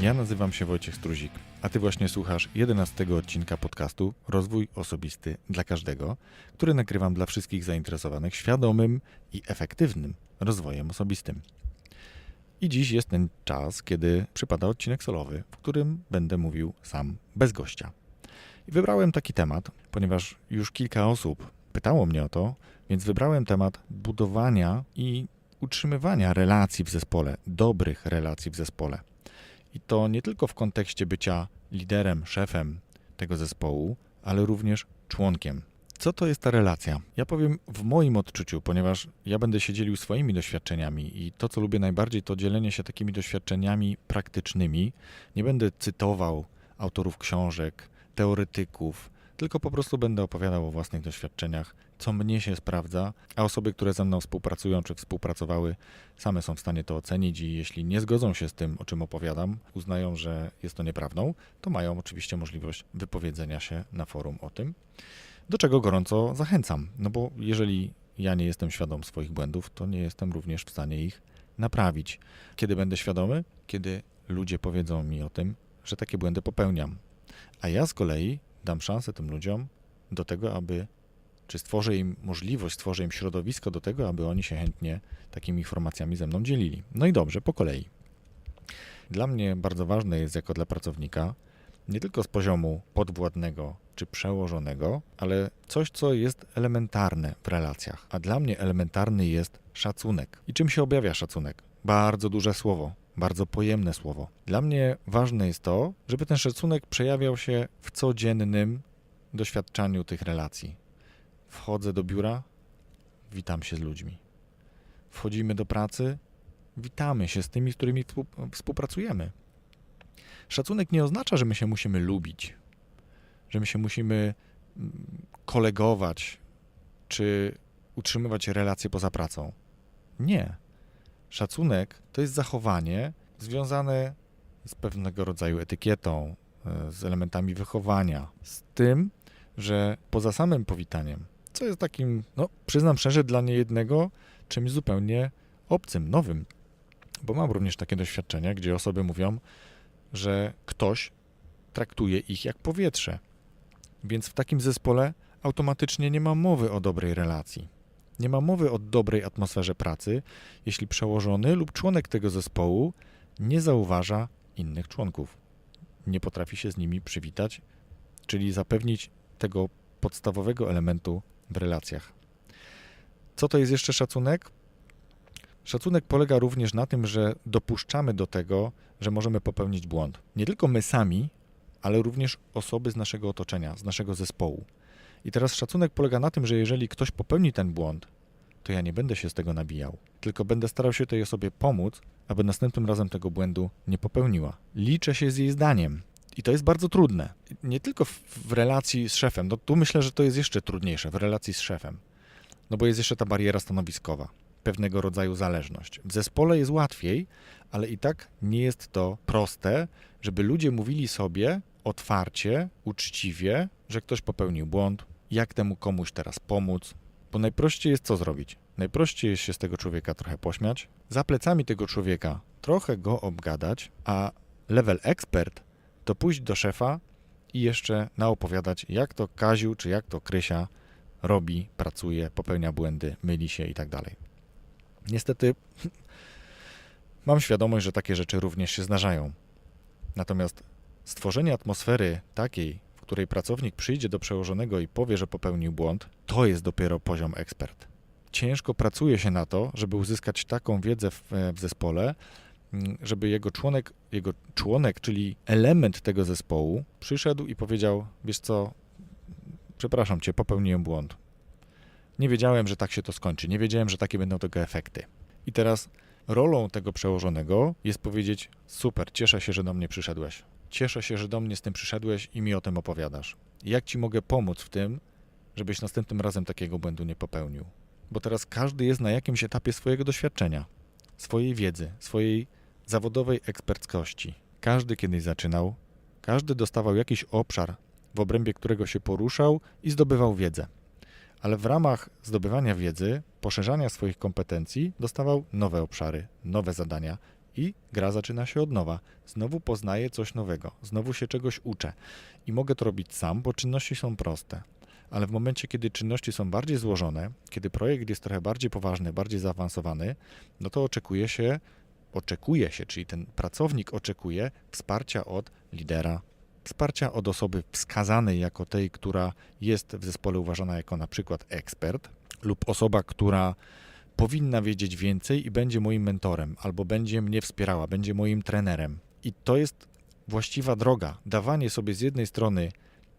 Ja nazywam się Wojciech Struzik, a Ty właśnie słuchasz 11 odcinka podcastu Rozwój Osobisty dla Każdego, który nagrywam dla wszystkich zainteresowanych świadomym i efektywnym rozwojem osobistym. I dziś jest ten czas, kiedy przypada odcinek solowy, w którym będę mówił sam bez gościa. I wybrałem taki temat, ponieważ już kilka osób pytało mnie o to, więc wybrałem temat budowania i utrzymywania relacji w zespole, dobrych relacji w zespole. I to nie tylko w kontekście bycia liderem, szefem tego zespołu, ale również członkiem. Co to jest ta relacja? Ja powiem w moim odczuciu, ponieważ ja będę się dzielił swoimi doświadczeniami i to, co lubię najbardziej, to dzielenie się takimi doświadczeniami praktycznymi. Nie będę cytował autorów książek, teoretyków, tylko po prostu będę opowiadał o własnych doświadczeniach, co mnie się sprawdza, a osoby, które ze mną współpracują czy współpracowały, same są w stanie to ocenić i jeśli nie zgodzą się z tym, o czym opowiadam, uznają, że jest to nieprawdą, to mają oczywiście możliwość wypowiedzenia się na forum o tym, do czego gorąco zachęcam. No bo jeżeli ja nie jestem świadom swoich błędów, to nie jestem również w stanie ich naprawić. Kiedy będę świadomy? Kiedy ludzie powiedzą mi o tym, że takie błędy popełniam. A ja z kolei dam szansę tym ludziom do tego, aby, czy stworzę im możliwość, stworzę im środowisko do tego, aby oni się chętnie takimi informacjami ze mną dzielili. No i dobrze, po kolei. Dla mnie bardzo ważne jest, jako dla pracownika, nie tylko z poziomu podwładnego czy przełożonego, ale coś, co jest elementarne w relacjach. A dla mnie elementarny jest szacunek. I czym się objawia szacunek? Bardzo duże słowo, bardzo pojemne słowo. Dla mnie ważne jest to, żeby ten szacunek przejawiał się w codziennym doświadczaniu tych relacji. Wchodzę do biura, witam się z ludźmi. Wchodzimy do pracy, witamy się z tymi, z którymi współpracujemy. Szacunek nie oznacza, że my się musimy lubić, że my się musimy mm, kolegować, czy utrzymywać relacje poza pracą. Nie. Szacunek to jest zachowanie związane z pewnego rodzaju etykietą, e, z elementami wychowania, z tym, że poza samym powitaniem, co jest takim, no przyznam szczerze, dla niejednego czymś zupełnie obcym, nowym, bo mam również takie doświadczenia, gdzie osoby mówią, że ktoś traktuje ich jak powietrze. Więc w takim zespole automatycznie nie ma mowy o dobrej relacji. Nie ma mowy o dobrej atmosferze pracy, jeśli przełożony lub członek tego zespołu nie zauważa innych członków. Nie potrafi się z nimi przywitać, czyli zapewnić tego podstawowego elementu w relacjach. Co to jest jeszcze szacunek? Szacunek polega również na tym, że dopuszczamy do tego, że możemy popełnić błąd. Nie tylko my sami, ale również osoby z naszego otoczenia, z naszego zespołu. I teraz szacunek polega na tym, że jeżeli ktoś popełni ten błąd, to ja nie będę się z tego nabijał, tylko będę starał się tej osobie pomóc, aby następnym razem tego błędu nie popełniła. Liczę się z jej zdaniem. I to jest bardzo trudne. Nie tylko w, relacji z szefem, no tu myślę, że to jest jeszcze trudniejsze, w relacji z szefem. No bo jest jeszcze ta bariera stanowiskowa, pewnego rodzaju zależność. W zespole jest łatwiej, ale i tak nie jest to proste, żeby ludzie mówili sobie otwarcie, uczciwie, że ktoś popełnił błąd, jak temu komuś teraz pomóc, bo najprościej jest co zrobić? Najprościej jest się z tego człowieka trochę pośmiać, za plecami tego człowieka trochę go obgadać, a level ekspert to pójść do szefa i jeszcze naopowiadać, jak to Kaziu czy jak to Krysia robi, pracuje, popełnia błędy, myli się i tak dalej. Niestety mam świadomość, że takie rzeczy również się zdarzają. Natomiast stworzenie atmosfery takiej, w której pracownik przyjdzie do przełożonego i powie, że popełnił błąd, to jest dopiero poziom ekspert. Ciężko pracuje się na to, żeby uzyskać taką wiedzę w, w zespole, mm, żeby jego członek, jego członek, czyli element tego zespołu, przyszedł i powiedział: Wiesz co, przepraszam cię, popełniłem błąd. Nie wiedziałem, że tak się to skończy, nie wiedziałem, że takie będą tego efekty. I teraz rolą tego przełożonego jest powiedzieć: Super, cieszę się, że do mnie przyszedłeś. Cieszę się, że do mnie z tym przyszedłeś i mi o tym opowiadasz. Jak ci mogę pomóc w tym, żebyś następnym razem takiego błędu nie popełnił? Bo teraz każdy jest na jakimś etapie swojego doświadczenia, swojej wiedzy, swojej zawodowej eksperckości. Każdy kiedyś zaczynał, każdy dostawał jakiś obszar, w obrębie którego się poruszał i zdobywał wiedzę. Ale w ramach zdobywania wiedzy, poszerzania swoich kompetencji, dostawał nowe obszary, nowe zadania i gra zaczyna się od nowa. Znowu poznaję coś nowego, znowu się czegoś uczę i mogę to robić sam, bo czynności są proste. Ale w momencie, kiedy czynności są bardziej złożone, kiedy projekt jest trochę bardziej poważny, bardziej zaawansowany, no to oczekuje się, oczekuje się, czyli ten pracownik oczekuje wsparcia od lidera, wsparcia od osoby wskazanej jako tej, która jest w zespole uważana jako na przykład ekspert, lub osoba, która powinna wiedzieć więcej i będzie moim mentorem, albo będzie mnie wspierała, będzie moim trenerem. I to jest właściwa droga. Dawanie sobie z jednej strony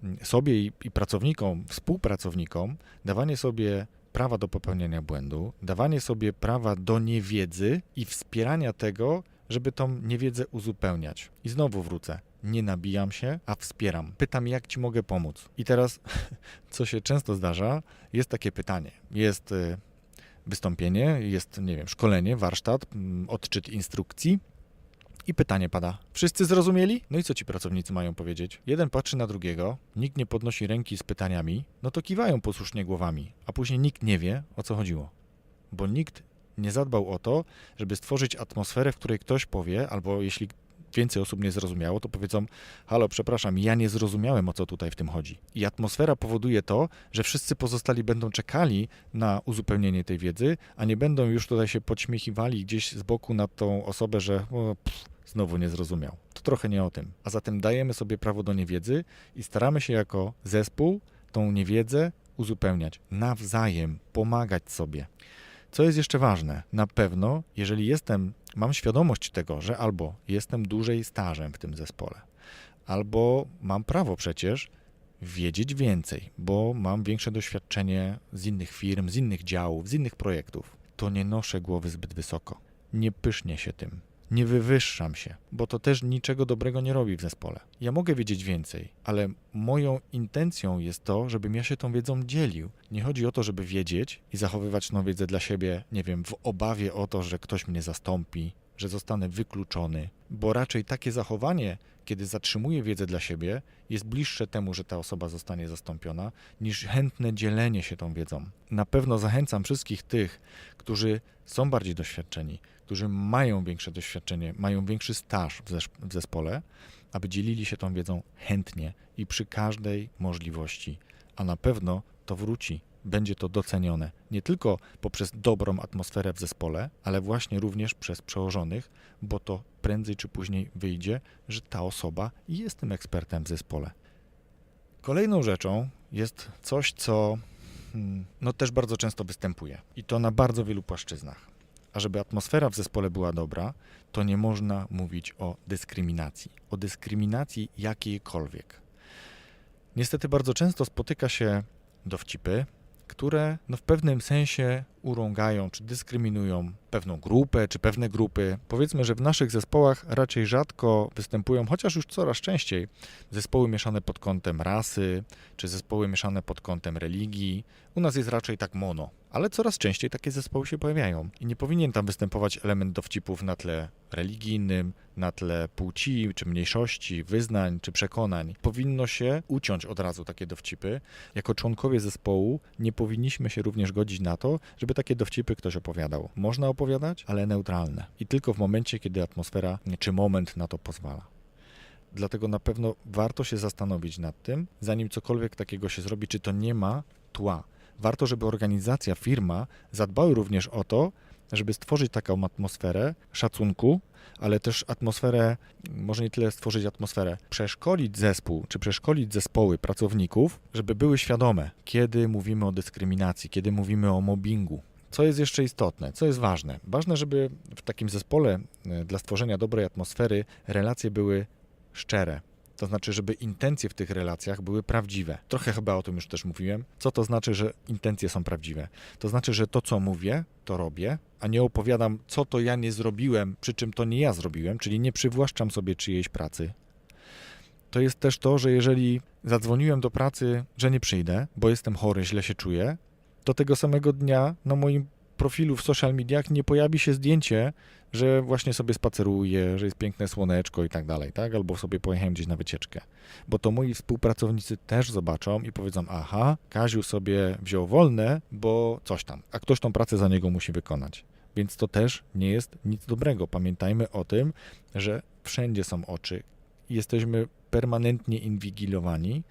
mm, sobie i, i pracownikom, współpracownikom, dawanie sobie prawa do popełniania błędu, dawanie sobie prawa do niewiedzy i wspierania tego, żeby tą niewiedzę uzupełniać. I znowu wrócę. Nie nabijam się, a wspieram. Pytam, jak ci mogę pomóc. I teraz, co się często zdarza, jest takie pytanie. Jest y, wystąpienie, jest, nie wiem, szkolenie, warsztat, mm, odczyt instrukcji. I pytanie pada: Wszyscy zrozumieli? No i co ci pracownicy mają powiedzieć? Jeden patrzy na drugiego, nikt nie podnosi ręki z pytaniami, no to kiwają posłusznie głowami, a później nikt nie wie, o co chodziło. Bo nikt nie zadbał o to, żeby stworzyć atmosferę, w której ktoś powie, albo jeśli więcej osób nie zrozumiało, to powiedzą: Halo, przepraszam, ja nie zrozumiałem o co tutaj w tym chodzi. I atmosfera powoduje to, że wszyscy pozostali będą czekali na uzupełnienie tej wiedzy, a nie będą już tutaj się podśmiechiwali gdzieś z boku na tą osobę, że o, pff, znowu nie zrozumiał. To trochę nie o tym. A zatem dajemy sobie prawo do niewiedzy i staramy się jako zespół tą niewiedzę uzupełniać nawzajem, pomagać sobie. Co jest jeszcze ważne? Na pewno, jeżeli jestem, mam świadomość tego, że albo jestem dłużej stażem w tym zespole, albo mam prawo przecież wiedzieć więcej, bo mam większe doświadczenie z innych firm, z innych działów, z innych projektów, to nie noszę głowy zbyt wysoko. Nie pysznie się tym nie wywyższam się, bo to też niczego dobrego nie robi w zespole. Ja mogę wiedzieć więcej, ale moją intencją jest to, żebym ja się tą wiedzą dzielił. Nie chodzi o to, żeby wiedzieć i zachowywać tą wiedzę dla siebie, nie wiem, w obawie o to, że ktoś mnie zastąpi, że zostanę wykluczony, bo raczej takie zachowanie, kiedy zatrzymuję wiedzę dla siebie, jest bliższe temu, że ta osoba zostanie zastąpiona, niż chętne dzielenie się tą wiedzą. Na pewno zachęcam wszystkich tych, którzy są bardziej doświadczeni, którzy mają większe doświadczenie, mają większy staż w zespole, aby dzielili się tą wiedzą chętnie i przy każdej możliwości. A na pewno to wróci, będzie to docenione nie tylko poprzez dobrą atmosferę w zespole, ale właśnie również przez przełożonych, bo to prędzej czy później wyjdzie, że ta osoba jest tym ekspertem w zespole. Kolejną rzeczą jest coś, co hmm, no, też bardzo często występuje i to na bardzo wielu płaszczyznach. Żeby atmosfera w zespole była dobra, to nie można mówić o dyskryminacji. O dyskryminacji jakiejkolwiek. Niestety bardzo często spotyka się dowcipy, które no w pewnym sensie urągają czy dyskryminują pewną grupę czy pewne grupy. Powiedzmy, że w naszych zespołach raczej rzadko występują, chociaż już coraz częściej, zespoły mieszane pod kątem rasy czy zespoły mieszane pod kątem religii. U nas jest raczej tak mono, ale coraz częściej takie zespoły się pojawiają i nie powinien tam występować element dowcipów na tle religijnym, na tle płci, czy mniejszości, wyznań, czy przekonań. Powinno się uciąć od razu takie dowcipy. Jako członkowie zespołu nie powinniśmy się również godzić na to, żeby takie dowcipy ktoś opowiadał. Można opowiadać, ale neutralne. I tylko w momencie, kiedy atmosfera czy moment na to pozwala. Dlatego na pewno warto się zastanowić nad tym, zanim cokolwiek takiego się zrobi, czy to nie ma tła. Warto, żeby organizacja, firma zadbały również o to, żeby stworzyć taką atmosferę szacunku, ale też atmosferę, może nie tyle stworzyć atmosferę, przeszkolić zespół, czy przeszkolić zespoły pracowników, żeby były świadome, kiedy mówimy o dyskryminacji, kiedy mówimy o mobbingu. Co jest jeszcze istotne, co jest ważne? Ważne, żeby w takim zespole e, dla stworzenia dobrej atmosfery relacje były szczere, to znaczy, żeby intencje w tych relacjach były prawdziwe. Trochę chyba o tym już też mówiłem. Co to znaczy, że intencje są prawdziwe? To znaczy, że to, co mówię, to robię, a nie opowiadam, co to ja nie zrobiłem, przy czym to nie ja zrobiłem, czyli nie przywłaszczam sobie czyjejś pracy. To jest też to, że jeżeli zadzwoniłem do pracy, że nie przyjdę, bo jestem chory, źle się czuję, to tego samego dnia na moim profilu w social mediach nie pojawi się zdjęcie, że właśnie sobie spaceruję, że jest piękne słoneczko i tak dalej, tak? Albo sobie pojechałem gdzieś na wycieczkę. Bo to moi współpracownicy też zobaczą i powiedzą, aha, Kaziu sobie wziął wolne, bo coś tam, a ktoś tą pracę za niego musi wykonać. Więc to też nie jest nic dobrego. Pamiętajmy o tym, że wszędzie są oczy. Jesteśmy permanentnie inwigilowani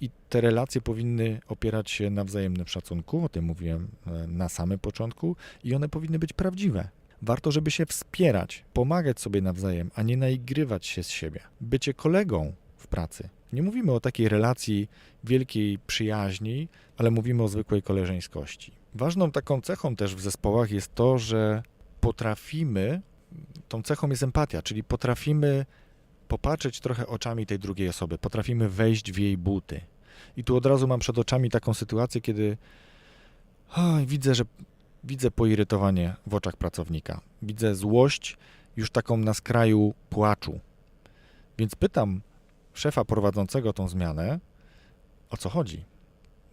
i te relacje powinny opierać się na wzajemnym szacunku, o tym mówiłem e, na samym początku, i one powinny być prawdziwe. Warto, żeby się wspierać, pomagać sobie nawzajem, a nie naigrywać się z siebie. Bycie kolegą w pracy. Nie mówimy o takiej relacji wielkiej przyjaźni, ale mówimy o zwykłej koleżeńskości. Ważną taką cechą też w zespołach jest to, że potrafimy, tą cechą jest empatia, czyli potrafimy popatrzeć trochę oczami tej drugiej osoby, potrafimy wejść w jej buty. I tu od razu mam przed oczami taką sytuację, kiedy widzę, że widzę poirytowanie w oczach pracownika. Widzę złość już taką na skraju płaczu. Więc pytam szefa prowadzącego tą zmianę, o co chodzi.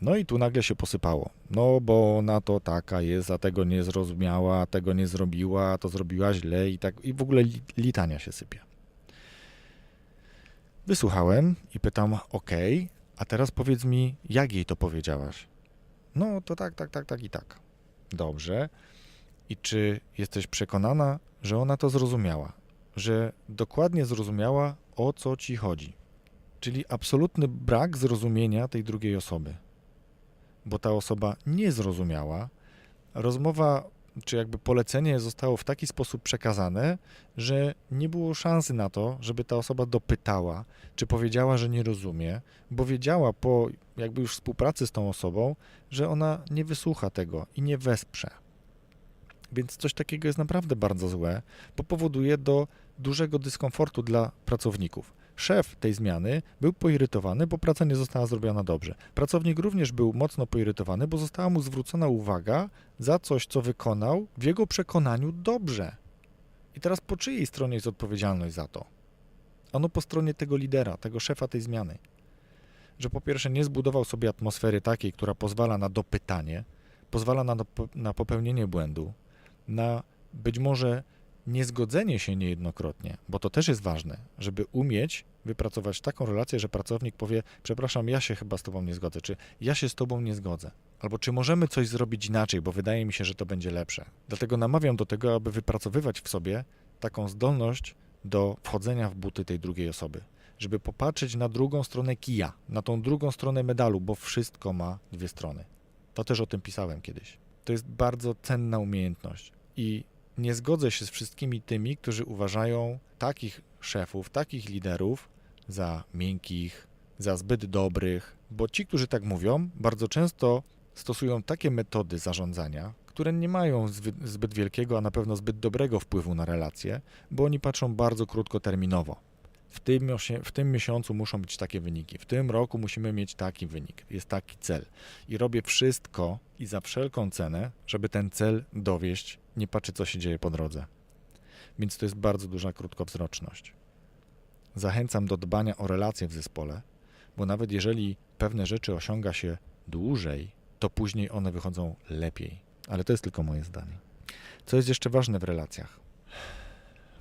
No i tu nagle się posypało. No bo ona to taka jest, a tego nie zrozumiała, a tego nie zrobiła, a to zrobiła źle i tak i w ogóle litania się sypie. Wysłuchałem i pytam, ok, a teraz powiedz mi, jak jej to powiedziałaś? No to tak, tak, tak, tak i tak. Dobrze. I czy jesteś przekonana, że ona to zrozumiała? Że dokładnie zrozumiała, o co ci chodzi? Czyli absolutny brak zrozumienia tej drugiej osoby. Bo ta osoba nie zrozumiała. Rozmowa, czy jakby polecenie zostało w taki sposób przekazane, że nie było szansy na to, żeby ta osoba dopytała, czy powiedziała, że nie rozumie, bo wiedziała po jakby już współpracy z tą osobą, że ona nie wysłucha tego i nie wesprze. Więc coś takiego jest naprawdę bardzo złe, bo powoduje do dużego dyskomfortu dla pracowników. Szef tej zmiany był poirytowany, bo praca nie została zrobiona dobrze. Pracownik również był mocno poirytowany, bo została mu zwrócona uwaga za coś, co wykonał w jego przekonaniu dobrze. I teraz po czyjej stronie jest odpowiedzialność za to? Ano po stronie tego lidera, tego szefa tej zmiany. Że po pierwsze nie zbudował sobie atmosfery takiej, która pozwala na dopytanie, pozwala na, na popełnienie błędu, na być może niezgodzenie się niejednokrotnie, bo to też jest ważne, żeby umieć wypracować taką relację, że pracownik powie: Przepraszam, ja się chyba z Tobą nie zgodzę, czy ja się z Tobą nie zgodzę, albo czy możemy coś zrobić inaczej, bo wydaje mi się, że to będzie lepsze. Dlatego namawiam do tego, aby wypracowywać w sobie taką zdolność do wchodzenia w buty tej drugiej osoby, żeby popatrzeć na drugą stronę kija, na tą drugą stronę medalu, bo wszystko ma dwie strony. To też o tym pisałem kiedyś. To jest bardzo cenna umiejętność i nie zgodzę się z wszystkimi tymi, którzy uważają takich szefów, takich liderów za miękkich, za zbyt dobrych, bo ci, którzy tak mówią, bardzo często stosują takie metody zarządzania, które nie mają zbyt wielkiego, a na pewno zbyt dobrego wpływu na relacje, bo oni patrzą bardzo krótkoterminowo. W tym, w tym miesiącu muszą być takie wyniki, w tym roku musimy mieć taki wynik, jest taki cel. I robię wszystko i za wszelką cenę, żeby ten cel dowieść, nie patrzę, co się dzieje po drodze. Więc to jest bardzo duża krótkowzroczność. Zachęcam do dbania o relacje w zespole, bo nawet jeżeli pewne rzeczy osiąga się dłużej, to później one wychodzą lepiej. Ale to jest tylko moje zdanie. Co jest jeszcze ważne w relacjach?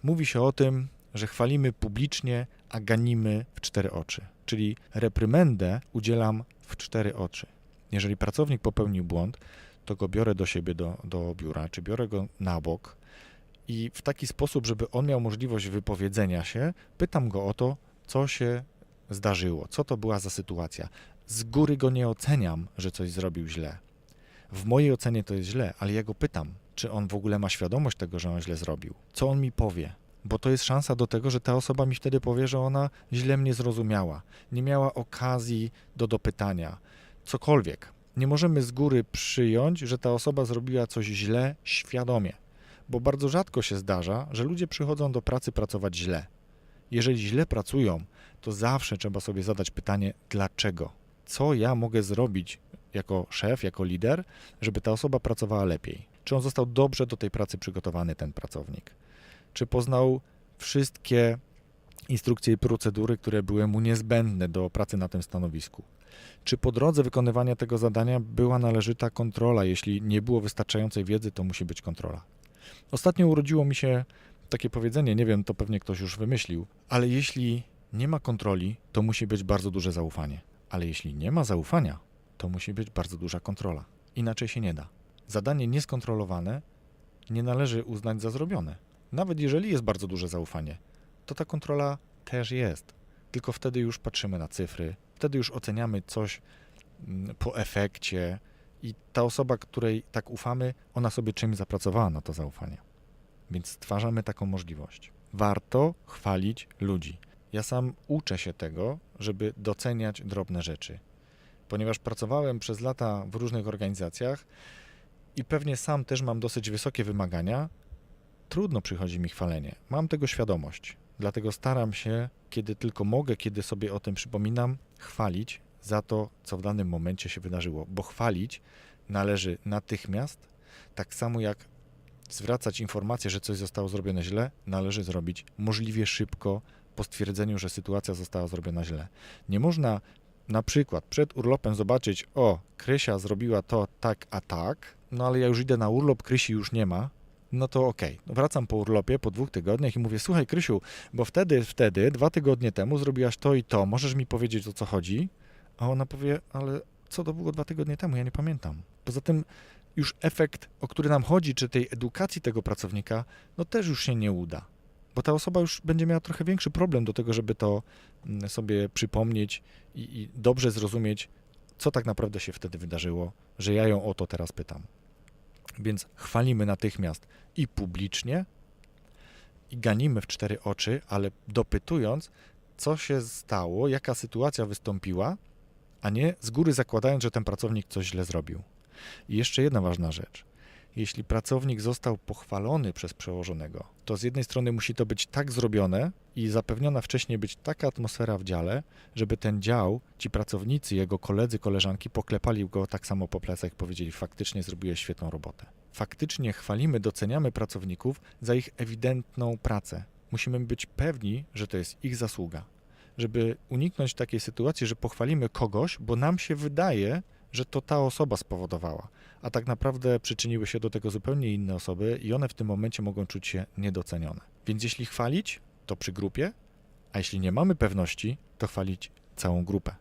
Mówi się o tym, że chwalimy publicznie, a ganimy w cztery oczy. Czyli reprymendę udzielam w cztery oczy. Jeżeli pracownik popełnił błąd, to go biorę do siebie do, do biura, czy biorę go na bok i w taki sposób, żeby on miał możliwość wypowiedzenia się, pytam go o to, co się zdarzyło, co to była za sytuacja. Z góry go nie oceniam, że coś zrobił źle. W mojej ocenie to jest źle, ale ja go pytam, czy on w ogóle ma świadomość tego, że on źle zrobił. Co on mi powie? Bo to jest szansa do tego, że ta osoba mi wtedy powie, że ona źle mnie zrozumiała, nie miała okazji do dopytania, cokolwiek. Nie możemy z góry przyjąć, że ta osoba zrobiła coś źle świadomie, bo bardzo rzadko się zdarza, że ludzie przychodzą do pracy pracować źle. Jeżeli źle pracują, to zawsze trzeba sobie zadać pytanie, dlaczego? Co ja mogę zrobić jako szef, jako lider, żeby ta osoba pracowała lepiej? Czy on został dobrze do tej pracy przygotowany, ten pracownik? Czy poznał wszystkie instrukcje i procedury, które były mu niezbędne do pracy na tym stanowisku? Czy po drodze wykonywania tego zadania była należyta kontrola? Jeśli nie było wystarczającej wiedzy, to musi być kontrola. Ostatnio urodziło mi się takie powiedzenie, nie wiem, to pewnie ktoś już wymyślił, ale jeśli nie ma kontroli, to musi być bardzo duże zaufanie. Ale jeśli nie ma zaufania, to musi być bardzo duża kontrola. Inaczej się nie da. Zadanie nieskontrolowane nie należy uznać za zrobione. Nawet jeżeli jest bardzo duże zaufanie, to ta kontrola też jest. Tylko wtedy już patrzymy na cyfry, wtedy już oceniamy coś mm, po efekcie i ta osoba, której tak ufamy, ona sobie czymś zapracowała na to zaufanie. Więc stwarzamy taką możliwość. Warto chwalić ludzi. Ja sam uczę się tego, żeby doceniać drobne rzeczy. Ponieważ pracowałem przez lata w różnych organizacjach i pewnie sam też mam dosyć wysokie wymagania, trudno przychodzi mi chwalenie. Mam tego świadomość. Dlatego staram się, kiedy tylko mogę, kiedy sobie o tym przypominam, chwalić za to, co w danym momencie się wydarzyło. Bo chwalić należy natychmiast, tak samo jak zwracać informację, że coś zostało zrobione źle, należy zrobić możliwie szybko po stwierdzeniu, że sytuacja została zrobiona źle. Nie można na przykład przed urlopem zobaczyć, o, Krysia zrobiła to tak, a tak, no ale ja już idę na urlop, Krysi już nie ma, no to okej. Okay. Wracam po urlopie po dwóch tygodniach i mówię, słuchaj Krysiu, bo wtedy, wtedy, dwa tygodnie temu zrobiłaś to i to, możesz mi powiedzieć o co chodzi? A ona powie, ale co to było dwa tygodnie temu, ja nie pamiętam. Poza tym już efekt, o który nam chodzi, czy tej edukacji tego pracownika, no też już się nie uda. Bo ta osoba już będzie miała trochę większy problem do tego, żeby to mm, sobie przypomnieć i, i dobrze zrozumieć, co tak naprawdę się wtedy wydarzyło, że ja ją o to teraz pytam. Więc chwalimy natychmiast i publicznie, i ganimy w cztery oczy, ale dopytując, co się stało, jaka sytuacja wystąpiła, a nie z góry zakładając, że ten pracownik coś źle zrobił. I jeszcze jedna ważna rzecz. Jeśli pracownik został pochwalony przez przełożonego, to z jednej strony musi to być tak zrobione i zapewniona wcześniej być taka atmosfera w dziale, żeby ten dział, ci pracownicy, jego koledzy, koleżanki poklepali go tak samo po plecach i powiedzieli: Faktycznie zrobiłeś świetną robotę. Faktycznie chwalimy, doceniamy pracowników za ich ewidentną pracę. Musimy być pewni, że to jest ich zasługa. Żeby uniknąć takiej sytuacji, że pochwalimy kogoś, bo nam się wydaje, że to ta osoba spowodowała, a tak naprawdę przyczyniły się do tego zupełnie inne osoby i one w tym momencie mogą czuć się niedocenione. Więc jeśli chwalić, to przy grupie, a jeśli nie mamy pewności, to chwalić całą grupę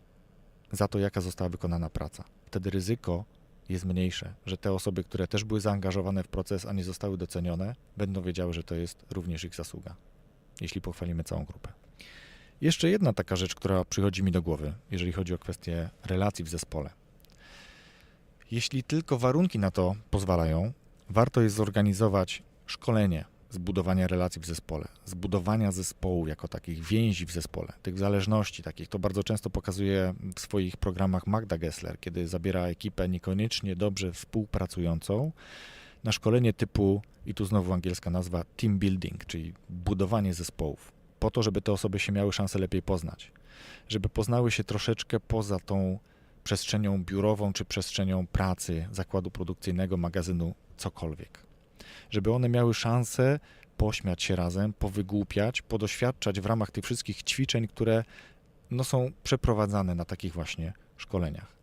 za to, jaka została wykonana praca. Wtedy ryzyko jest mniejsze, że te osoby, które też były zaangażowane w proces, a nie zostały docenione, będą wiedziały, że to jest również ich zasługa, jeśli pochwalimy całą grupę. Jeszcze jedna taka rzecz, która przychodzi mi do głowy, jeżeli chodzi o kwestię relacji w zespole. Jeśli tylko warunki na to pozwalają, warto jest zorganizować szkolenie zbudowania relacji w zespole, zbudowania zespołu jako takich więzi w zespole, tych zależności takich. To bardzo często pokazuje w swoich programach Magda Gessler, kiedy zabiera ekipę niekoniecznie dobrze współpracującą na szkolenie typu, i tu znowu angielska nazwa, team building, czyli budowanie zespołów, po to, żeby te osoby się miały szansę lepiej poznać, żeby poznały się troszeczkę poza tą przestrzenią biurową czy przestrzenią pracy, zakładu produkcyjnego, magazynu, cokolwiek. Żeby one miały szansę pośmiać się razem, powygłupiać, podoświadczać w ramach tych wszystkich ćwiczeń, które no, są przeprowadzane na takich właśnie szkoleniach.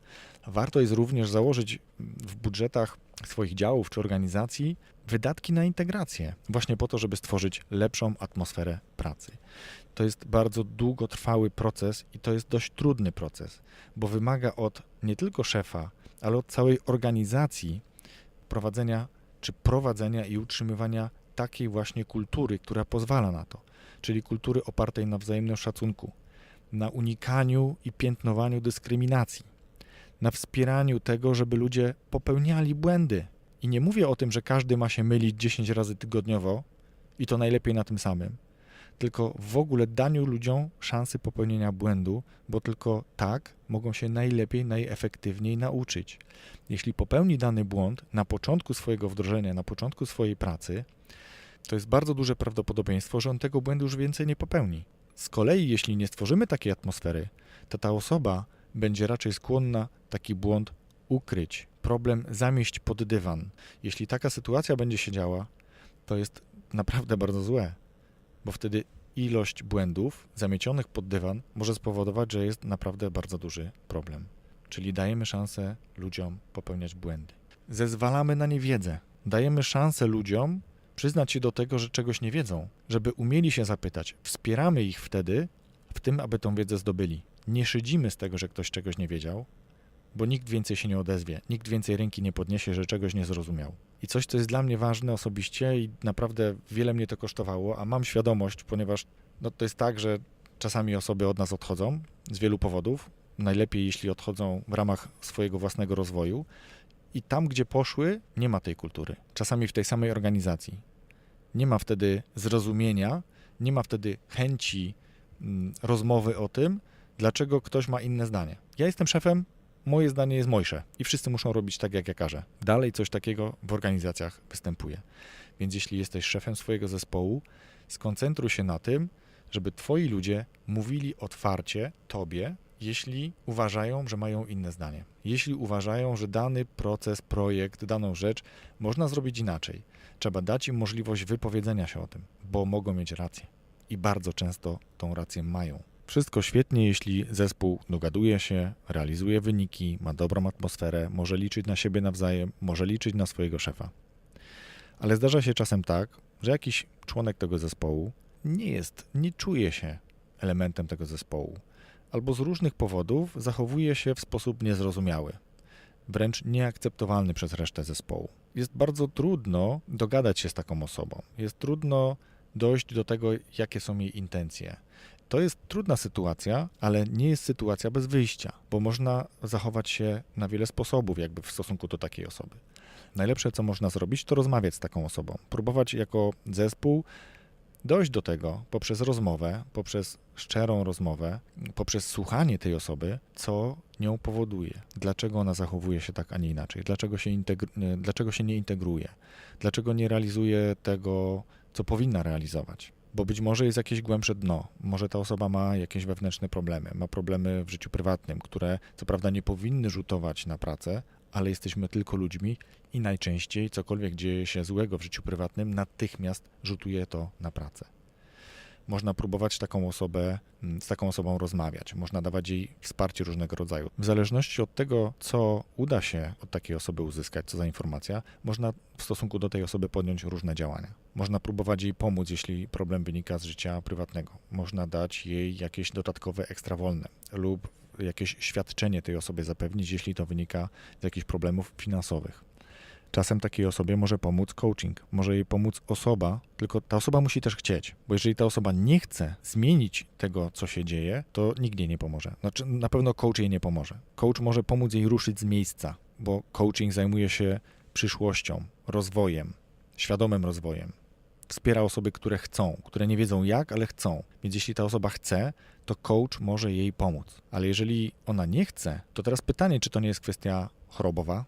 Warto jest również założyć w budżetach swoich działów czy organizacji wydatki na integrację, właśnie po to, żeby stworzyć lepszą atmosferę pracy. To jest bardzo długotrwały proces i to jest dość trudny proces, bo wymaga od nie tylko szefa, ale od całej organizacji prowadzenia czy prowadzenia i utrzymywania takiej właśnie kultury, która pozwala na to, czyli kultury opartej na wzajemnym szacunku, na unikaniu i piętnowaniu dyskryminacji, na wspieraniu tego, żeby ludzie popełniali błędy. I nie mówię o tym, że każdy ma się mylić 10 razy tygodniowo i to najlepiej na tym samym, tylko w ogóle daniu ludziom szansy popełnienia błędu, bo tylko tak mogą się najlepiej, najefektywniej nauczyć. Jeśli popełni dany błąd na początku swojego wdrożenia, na początku swojej pracy, to jest bardzo duże prawdopodobieństwo, że on tego błędu już więcej nie popełni. Z kolei, jeśli nie stworzymy takiej atmosfery, to ta osoba będzie raczej skłonna taki błąd ukryć, problem zamieść pod dywan. Jeśli taka sytuacja będzie się działa, to jest naprawdę bardzo złe bo wtedy ilość błędów zamiecionych pod dywan może spowodować, że jest naprawdę bardzo duży problem. Czyli dajemy szansę ludziom popełniać błędy. Zezwalamy na niewiedzę. Dajemy szansę ludziom przyznać się do tego, że czegoś nie wiedzą, żeby umieli się zapytać. Wspieramy ich wtedy w tym, aby tą wiedzę zdobyli. Nie szydzimy z tego, że ktoś czegoś nie wiedział, bo nikt więcej się nie odezwie, nikt więcej ręki nie podniesie, że czegoś nie zrozumiał. I coś, co jest dla mnie ważne osobiście i naprawdę wiele mnie to kosztowało, a mam świadomość, ponieważ no, to jest tak, że czasami osoby od nas odchodzą z wielu powodów. Najlepiej, jeśli odchodzą w ramach swojego własnego rozwoju. I tam, gdzie poszły, nie ma tej kultury. Czasami w tej samej organizacji. Nie ma wtedy zrozumienia, nie ma wtedy chęci mm, rozmowy o tym, dlaczego ktoś ma inne zdanie. Ja jestem szefem, moje zdanie jest mojsze i wszyscy muszą robić tak, jak ja każę. Dalej coś takiego w organizacjach występuje. Więc jeśli jesteś szefem swojego zespołu, skoncentruj się na tym, żeby twoi ludzie mówili otwarcie tobie, jeśli uważają, że mają inne zdanie. Jeśli uważają, że dany proces, projekt, daną rzecz można zrobić inaczej. Trzeba dać im możliwość wypowiedzenia się o tym, bo mogą mieć rację. I bardzo często tą rację mają. Wszystko świetnie, jeśli zespół dogaduje się, realizuje wyniki, ma dobrą atmosferę, może liczyć na siebie nawzajem, może liczyć na swojego szefa. Ale zdarza się czasem tak, że jakiś członek tego zespołu nie jest, nie czuje się elementem tego zespołu, albo z różnych powodów zachowuje się w sposób niezrozumiały, wręcz nieakceptowalny przez resztę zespołu. Jest bardzo trudno dogadać się z taką osobą. Jest trudno dojść do tego, jakie są jej intencje. To jest trudna sytuacja, ale nie jest sytuacja bez wyjścia, bo można zachować się na wiele sposobów, jakby w stosunku do takiej osoby. Najlepsze, co można zrobić, to rozmawiać z taką osobą, próbować jako zespół dojść do tego poprzez rozmowę, poprzez szczerą rozmowę, poprzez słuchanie tej osoby, co nią powoduje, dlaczego ona zachowuje się tak, a nie inaczej, dlaczego się, dlaczego się nie integruje, dlaczego nie realizuje tego, co powinna realizować. Bo być może jest jakieś głębsze dno, może ta osoba ma jakieś wewnętrzne problemy, ma problemy w życiu prywatnym, które co prawda nie powinny rzutować na pracę, ale jesteśmy tylko ludźmi i najczęściej cokolwiek dzieje się złego w życiu prywatnym, natychmiast rzutuje to na pracę. Można próbować taką osobę, mm, z taką osobą rozmawiać, można dawać jej wsparcie różnego rodzaju. W zależności od tego, co uda się od takiej osoby uzyskać, co za informacja, można w stosunku do tej osoby podjąć różne działania. Można próbować jej pomóc, jeśli problem wynika z życia prywatnego. Można dać jej jakieś dodatkowe ekstra wolne lub jakieś świadczenie tej osobie zapewnić, jeśli to wynika z jakichś problemów finansowych. Czasem takiej osobie może pomóc coaching, może jej pomóc osoba, tylko ta osoba musi też chcieć, bo jeżeli ta osoba nie chce zmienić tego, co się dzieje, to nikt jej nie pomoże. Znaczy, na pewno coach jej nie pomoże. Coach może pomóc jej ruszyć z miejsca, bo coaching zajmuje się przyszłością, rozwojem, świadomym rozwojem. Wspiera osoby, które chcą, które nie wiedzą jak, ale chcą. Więc jeśli ta osoba chce, to coach może jej pomóc. Ale jeżeli ona nie chce, to teraz pytanie, czy to nie jest kwestia chorobowa,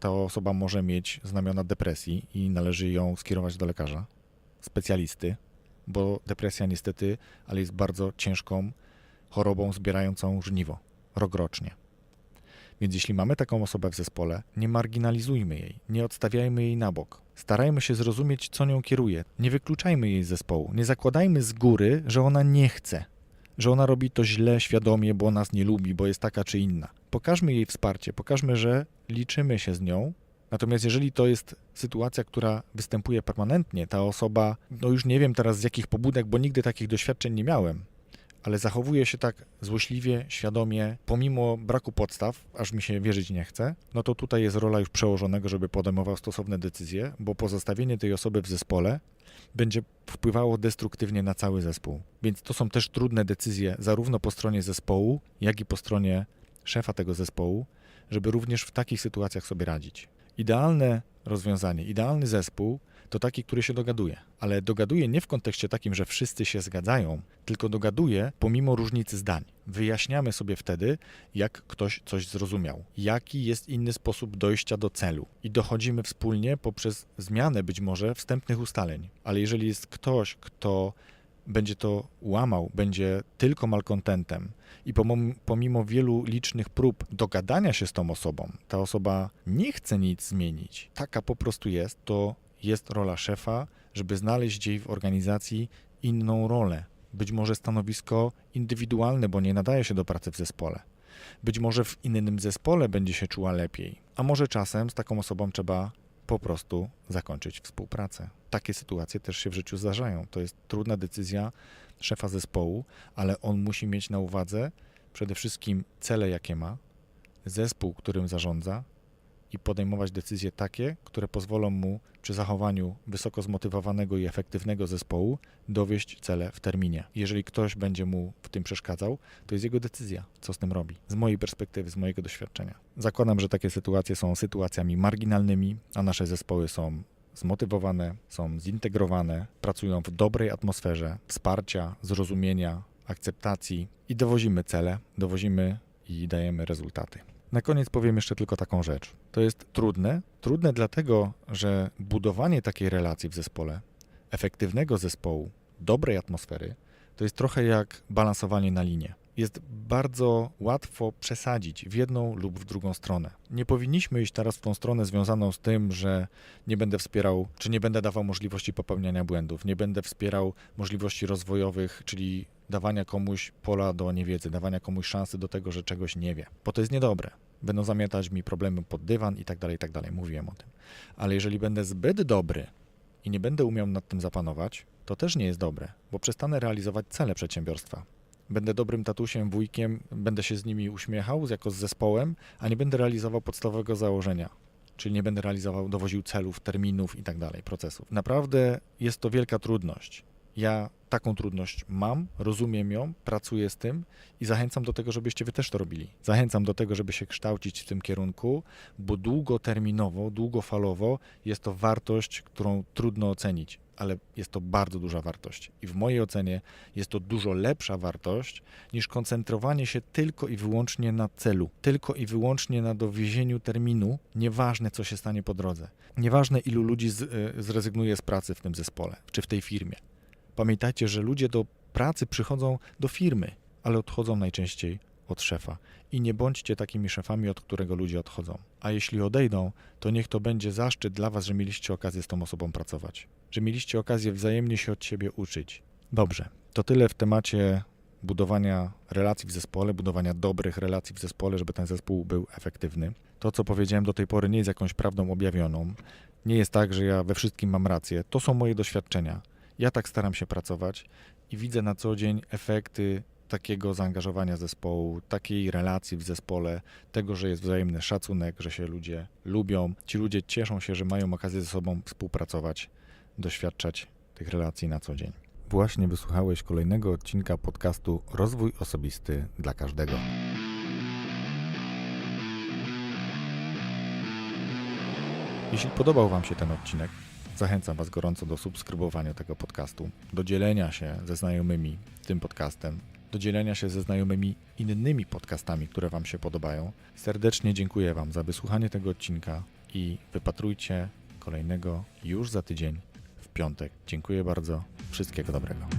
ta osoba może mieć znamiona depresji i należy ją skierować do lekarza, specjalisty, bo depresja niestety, ale jest bardzo ciężką chorobą zbierającą żniwo rokrocznie. Więc jeśli mamy taką osobę w zespole, nie marginalizujmy jej, nie odstawiajmy jej na bok. Starajmy się zrozumieć, co nią kieruje. Nie wykluczajmy jej z zespołu. Nie zakładajmy z góry, że ona nie chce, że ona robi to źle, świadomie, bo nas nie lubi, bo jest taka czy inna. Pokażmy jej wsparcie, pokażmy, że liczymy się z nią. Natomiast jeżeli to jest sytuacja, która występuje permanentnie, ta osoba, no już nie wiem teraz z jakich pobudek, bo nigdy takich doświadczeń nie miałem, ale zachowuje się tak złośliwie, świadomie, pomimo braku podstaw, aż mi się wierzyć nie chce, no to tutaj jest rola już przełożonego, żeby podejmował stosowne decyzje, bo pozostawienie tej osoby w zespole będzie wpływało destruktywnie na cały zespół. Więc to są też trudne decyzje, zarówno po stronie zespołu, jak i po stronie szefa tego zespołu, żeby również w takich sytuacjach sobie radzić. Idealne rozwiązanie, idealny zespół to taki, który się dogaduje, ale dogaduje nie w kontekście takim, że wszyscy się zgadzają, tylko dogaduje pomimo różnicy zdań. Wyjaśniamy sobie wtedy, jak ktoś coś zrozumiał, jaki jest inny sposób dojścia do celu i dochodzimy wspólnie poprzez zmianę być może wstępnych ustaleń. Ale jeżeli jest ktoś, kto będzie to łamał, będzie tylko malkontentem i pomimo, wielu licznych prób dogadania się z tą osobą, ta osoba nie chce nic zmienić, taka po prostu jest, to jest rola szefa, żeby znaleźć jej w organizacji inną rolę. Być może stanowisko indywidualne, bo nie nadaje się do pracy w zespole. Być może w innym zespole będzie się czuła lepiej, a może czasem z taką osobą trzeba po prostu zakończyć współpracę. Takie sytuacje też się w życiu zdarzają. To jest trudna decyzja szefa zespołu, ale on musi mieć na uwadze przede wszystkim cele, jakie ma, zespół, którym zarządza i podejmować decyzje takie, które pozwolą mu przy zachowaniu wysoko zmotywowanego i efektywnego zespołu dowieść cele w terminie. Jeżeli ktoś będzie mu w tym przeszkadzał, to jest jego decyzja, co z tym robi. Z mojej perspektywy, z mojego doświadczenia. Zakładam, że takie sytuacje są sytuacjami marginalnymi, a nasze zespoły są zmotywowane, są zintegrowane, pracują w dobrej atmosferze wsparcia, zrozumienia, akceptacji i dowozimy cele, dowozimy i dajemy rezultaty. Na koniec powiem jeszcze tylko taką rzecz. To jest trudne. Trudne dlatego, że budowanie takiej relacji w zespole, efektywnego zespołu, dobrej atmosfery, to jest trochę jak balansowanie na linie. Jest bardzo łatwo przesadzić w jedną lub w drugą stronę. Nie powinniśmy iść teraz w tą stronę związaną z tym, że nie będę wspierał, czy nie będę dawał możliwości popełniania błędów, nie będę wspierał możliwości rozwojowych, czyli dawania komuś pola do niewiedzy, dawania komuś szansy do tego, że czegoś nie wie, bo to jest niedobre. Będą zamiatać mi problemy pod dywan i tak dalej, i tak dalej. Mówiłem o tym. Ale jeżeli będę zbyt dobry i nie będę umiał nad tym zapanować, to też nie jest dobre, bo przestanę realizować cele przedsiębiorstwa. Będę dobrym tatusiem, wujkiem, będę się z nimi uśmiechał jako z zespołem, a nie będę realizował podstawowego założenia, czyli nie będę realizował, dowoził celów, terminów i tak dalej, procesów. Naprawdę jest to wielka trudność. Ja taką trudność mam, rozumiem ją, pracuję z tym i zachęcam do tego, żebyście wy też to robili. Zachęcam do tego, żeby się kształcić w tym kierunku, bo długoterminowo, długofalowo jest to wartość, którą trudno ocenić, ale jest to bardzo duża wartość. I w mojej ocenie jest to dużo lepsza wartość niż koncentrowanie się tylko i wyłącznie na celu, tylko i wyłącznie na dowiezieniu terminu, nieważne co się stanie po drodze. Nieważne ilu ludzi y, zrezygnuje z pracy w tym zespole czy w tej firmie. Pamiętajcie, że ludzie do pracy przychodzą do firmy, ale odchodzą najczęściej od szefa. I nie bądźcie takimi szefami, od którego ludzie odchodzą. A jeśli odejdą, to niech to będzie zaszczyt dla Was, że mieliście okazję z tą osobą pracować, że mieliście okazję wzajemnie się od siebie uczyć. Dobrze, to tyle w temacie budowania relacji w zespole, budowania dobrych relacji w zespole, żeby ten zespół był efektywny. To, co powiedziałem do tej pory, nie jest jakąś prawdą objawioną. Nie jest tak, że ja we wszystkim mam rację. To są moje doświadczenia. Ja tak staram się pracować i widzę na co dzień efekty takiego zaangażowania zespołu, takiej relacji w zespole, tego, że jest wzajemny szacunek, że się ludzie lubią. Ci ludzie cieszą się, że mają okazję ze sobą współpracować, doświadczać tych relacji na co dzień. Właśnie wysłuchałeś kolejnego odcinka podcastu Rozwój Osobisty dla Każdego. Jeśli podobał Wam się ten odcinek, zachęcam Was gorąco do subskrybowania tego podcastu, do dzielenia się ze znajomymi tym podcastem, do dzielenia się ze znajomymi innymi podcastami, które Wam się podobają. Serdecznie dziękuję Wam za wysłuchanie tego odcinka i wypatrujcie kolejnego już za tydzień w piątek. Dziękuję bardzo. Wszystkiego dobrego.